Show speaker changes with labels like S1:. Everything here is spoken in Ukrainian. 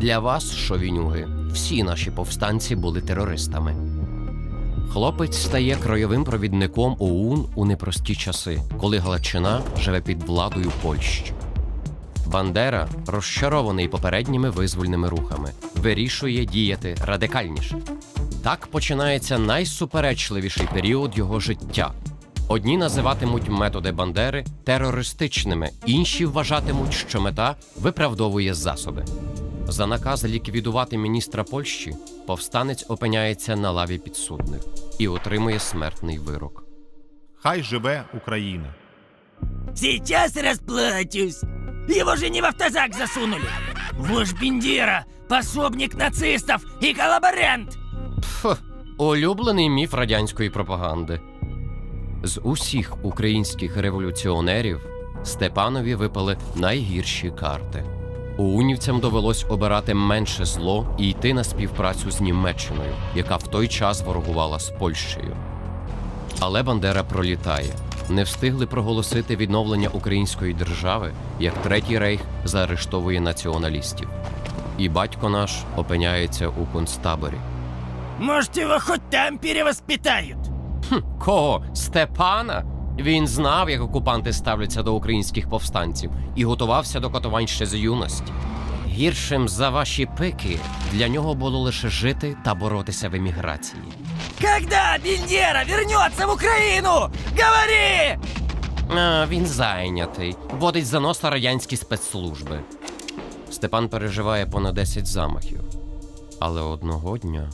S1: Для вас, шовінюги, всі наші повстанці були терористами. Хлопець стає кройовим провідником ОУН у непрості часи, коли Галичина живе під владою Польщі. Бандера, розчарований попередніми визвольними рухами, вирішує діяти радикальніше. Так починається найсуперечливіший період його життя. Одні називатимуть методи Бандери терористичними, інші вважатимуть, що мета виправдовує засоби. За наказ ліквідувати міністра Польщі повстанець опиняється на лаві підсудних і отримує смертний вирок.
S2: Хай живе Україна!
S3: Сейчас расплачусь. Его же не в автозак засунули. Вож Бендера, пособник нацистов и коллаборант.
S1: Пф, улюблений міф радянської пропаганди. З усіх українських революціонерів Степанові випали найгірші карти. Уунівцям довелось обирати менше зло і йти на співпрацю з Німеччиною, яка в той час ворогувала з Польщею. Але Бандера пролітає. Не встигли проголосити відновлення української держави, як Третій рейх заарештовує націоналістів. І батько наш опиняється у концтаборі.
S3: Может, его хоть там перевоспитают?
S1: Кого? Степана? Він знав, як окупанти ставляться до українських повстанців і готувався до катувань ще з юності. Гіршим за ваші пики для нього було лише жити та боротися в еміграції.
S3: Когда Бендера вернеться в Україну? Говори!
S1: А, він зайнятий, водить за носа радянські спецслужби. Степан переживає понад 10 замахів. Але одного дня